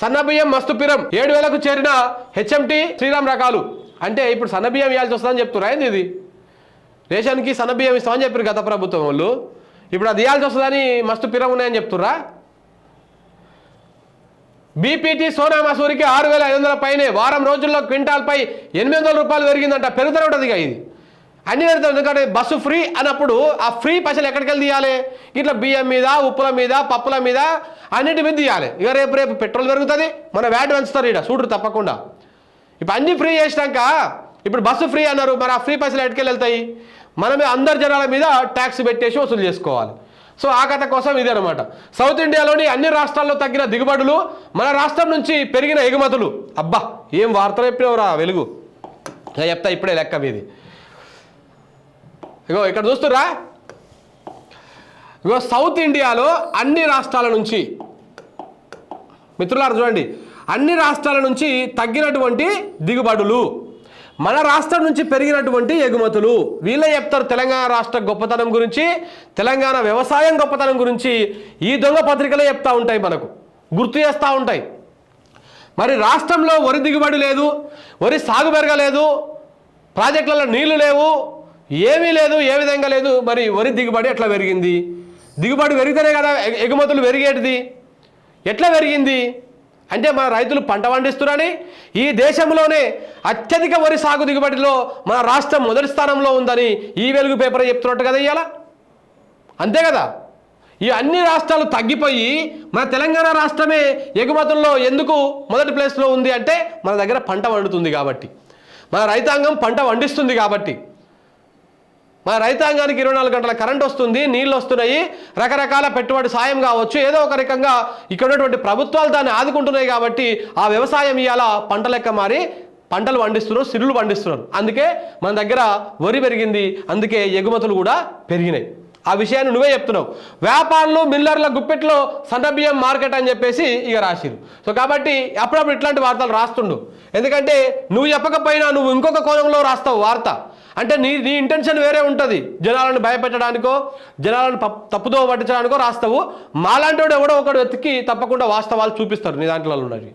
సన్నబియ్యం మస్తు పిరం. ఏడు వేలకు చేరిన హెచ్ఎంటి శ్రీరామ్ రకాలు. అంటే ఇప్పుడు సన్నబియ్యం ఇవ్వాల్సి వస్తుందని చెప్తున్నారు ఏంది ఇది? రేషన్కి సన్నబియ్యం ఇస్తామని చెప్పారు గత ప్రభుత్వం వాళ్ళు. ఇప్పుడు అది ఇవ్వాల్సి వస్తుందని మస్తు పిరం ఉన్నాయని చెప్తుర్రా? బీపీటీ సోనా మసూరికి ఆరు వేల ఐదు వందల పైనే వారం రోజుల్లో క్వింటాల్పై ఎనిమిది వందల రూపాయలు పెరిగిందంట. పెరుగుతూనే ఉంటుంది ఇది. అన్ని పెరుగుతాయి ఎందుకంటే బస్సు ఫ్రీ అన్నప్పుడు ఆ ఫ్రీ పైసలు ఎక్కడికి వెళ్ళి తీయాలి? ఇట్లా బియ్యం మీద ఉప్పుల మీద పప్పుల మీద అన్నిటి మీద తీయాలి. ఇక రేపు రేపు పెట్రోల్ పెరుగుతుంది మన వ్యాట్ పెంచుతారు ఇక్కడ చూడరు తప్పకుండా. ఇప్పుడు అన్ని ఫ్రీ చేసినాక ఇప్పుడు బస్సు ఫ్రీ అన్నారు మరి ఆ ఫ్రీ పైసలు ఎక్కడికి వెళ్తాయి? మనమే అందరి జనాల మీద ట్యాక్స్ పెట్టేసి వసూలు చేసుకోవాలి. సో ఆ కథ కోసం ఇది అనమాట సౌత్ ఇండియాలోని అన్ని రాష్ట్రాల్లో తగ్గిన దిగుబడులు మన రాష్ట్రం నుంచి పెరిగిన ఎగుమతులు. అబ్బా ఏం వార్తలు చెప్పినవరా వెలుగు? ఇక చెప్తా ఇప్పుడే లెక్క మీది. ఇగో ఇక్కడ చూస్తురా ఇగో సౌత్ ఇండియాలో అన్ని రాష్ట్రాల నుంచి మిత్రులారు చూడండి అన్ని రాష్ట్రాల నుంచి తగ్గినటువంటి దిగుబడులు మన రాష్ట్రం నుంచి పెరిగినటువంటి ఎగుమతులు. వీళ్ళే చెప్తారు తెలంగాణ రాష్ట్ర గొప్పతనం గురించి తెలంగాణ వ్యవసాయం గొప్పతనం గురించి. ఈ దొంగ పత్రికలే చెప్తూ ఉంటాయి మనకు గుర్తు చేస్తూ ఉంటాయి. మరి రాష్ట్రంలో వరి దిగుబడి లేదు వరి సాగు పెరగలేదు ప్రాజెక్టులలో నీళ్ళు లేవు ఏమీ లేదు ఏ విధంగా లేదు. మరి వరి దిగుబడి ఎట్లా పెరిగింది? దిగుబడి పెరిగితేనే కదా ఎగుమతులు పెరిగేటిది. ఎట్లా పెరిగింది? అంటే మన రైతులు పంట పండిస్తున్నారని ఈ దేశంలోనే అత్యధిక వరి సాగు దిగుబడిలో మన రాష్ట్రం మొదటి స్థానంలో ఉందని ఈ వెలుగు పేపర్ చెప్తున్నట్టు కదా ఇవాళ అంతే కదా? ఈ అన్ని రాష్ట్రాలు తగ్గిపోయి మన తెలంగాణ రాష్ట్రమే ఎగుమతుల్లో ఎందుకు మొదటి ప్లేస్లో ఉంది అంటే మన దగ్గర పంట వండుతుంది కాబట్టి. మన రైతాంగం పంట వండిస్తుంది కాబట్టి. మన రైతాంగానికి ఇరవై నాలుగు గంటల కరెంట్ వస్తుంది నీళ్ళు వస్తున్నాయి రకరకాల పెట్టుబడి సాయం కావచ్చు. ఏదో ఒక రకంగా ఇక్కడ ఉన్నటువంటి ప్రభుత్వాలు దాన్ని ఆదుకుంటున్నాయి కాబట్టి ఆ వ్యవసాయం ఇవాళ పంట లెక్క మారి పంటలు పండిస్తున్నారు సిరులు పండిస్తున్నారు. అందుకే మన దగ్గర వరి పెరిగింది అందుకే ఎగుమతులు కూడా పెరిగినాయి. ఆ విషయాన్ని నువ్వే చెప్తున్నావు. వ్యాపారులు మిల్లర్ల గుప్పెట్లో సన్నబియ్యం మార్కెట్ అని చెప్పేసి ఇక రాసిరు. సో కాబట్టి అప్పుడప్పుడు ఇట్లాంటి వార్తలు రాస్తుండు. ఎందుకంటే నువ్వు చెప్పకపోయినా నువ్వు ఇంకొక కోణంలో రాస్తావు వార్త. అంటే నీ నీ ఇంటెన్షన్ వేరే ఉంటుంది. జనాలను భయపెట్టడానికో జనాలను తప్పుదో పట్టించడానికో రాస్తావు. మాలాంటి వాడు ఎవడో ఒకడు వెతికి తప్పకుండా వాస్తవాలు చూపిస్తారు నీ దాంట్లో ఉన్నవి.